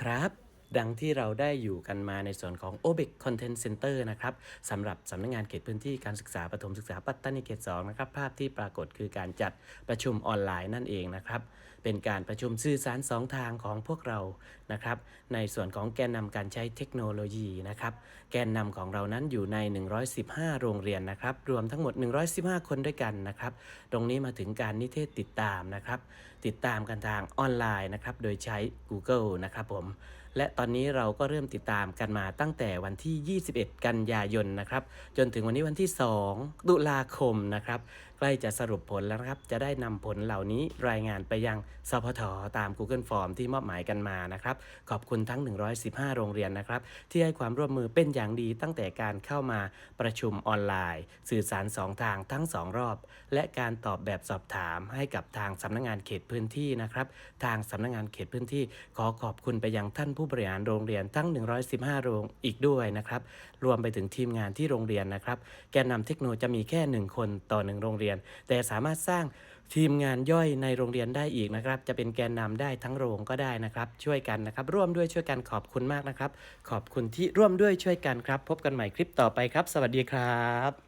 ครับ ดังที่เราได้อยู่กันมาในส่วนของ OBEC Content Center นะครับสำหรับสำนักงงานเขตพื้นที่การศึกษาประถมศึกษาปัตตานีเขต2นะครับภาพที่ปรากฏคือการจัดประชุมออนไลน์นั่นเองนะครับเป็นการประชุมสื่อสารสองทางของพวกเรานะครับในส่วนของแกนนำการใช้เทคโนโลยีนะครับแกนนำของเรานั้นอยู่ใน 115 โรงเรียนนะครับรวมทั้งหมด 115 คนด้วยกันนะครับตรงนี้มาถึงการนิเทศติดตามนะครับติดตามกันทางออนไลน์นะครับโดยใช้ Google นะครับผม และตอนนี้เราก็เริ่มติดตามกันมาตั้งแต่วันที่ 21 กันยายนนะครับ จนถึงวันนี้วันที่ 2 ตุลาคมนะครับ ใกล้จะสรุปผลแล้วนะครับ จะได้นำผลเหล่านี้รายงานไปยังสพทตาม Google Form ที่มอบหมายกันมานะครับ ขอบคุณทั้ง 115 โรงเรียนนะครับ ที่ให้ความร่วมมือเป็นอย่างดีตั้งแต่การเข้ามาประชุมออนไลน์ สื่อสารสองทางทั้งสองรอบ และการตอบแบบสอบถามให้กับทางสำนักงานเขตพื้นที่นะครับ ทางสำนักงานเขตพื้นที่ขอขอบคุณไปยังท่านผู้บริหารโรงเรียนทั้ง 115 โรงอีกด้วยนะครับ รวมไปถึงทีมงานที่โรงเรียนนะครับ แกนนำเทคโนจะมีแค่ 1 คนต่อ 1 โรงเรียน แต่สามารถสร้างทีมงานย่อยในโรงเรียนได้อีกนะครับ จะเป็นแกนนำได้ทั้งโรงก็ได้นะครับ ช่วยกันนะครับ ร่วมด้วยช่วยกันขอบคุณมากนะครับ ขอบคุณที่ร่วมด้วยช่วยกันครับ พบกันใหม่คลิปต่อไปครับ สวัสดีครับ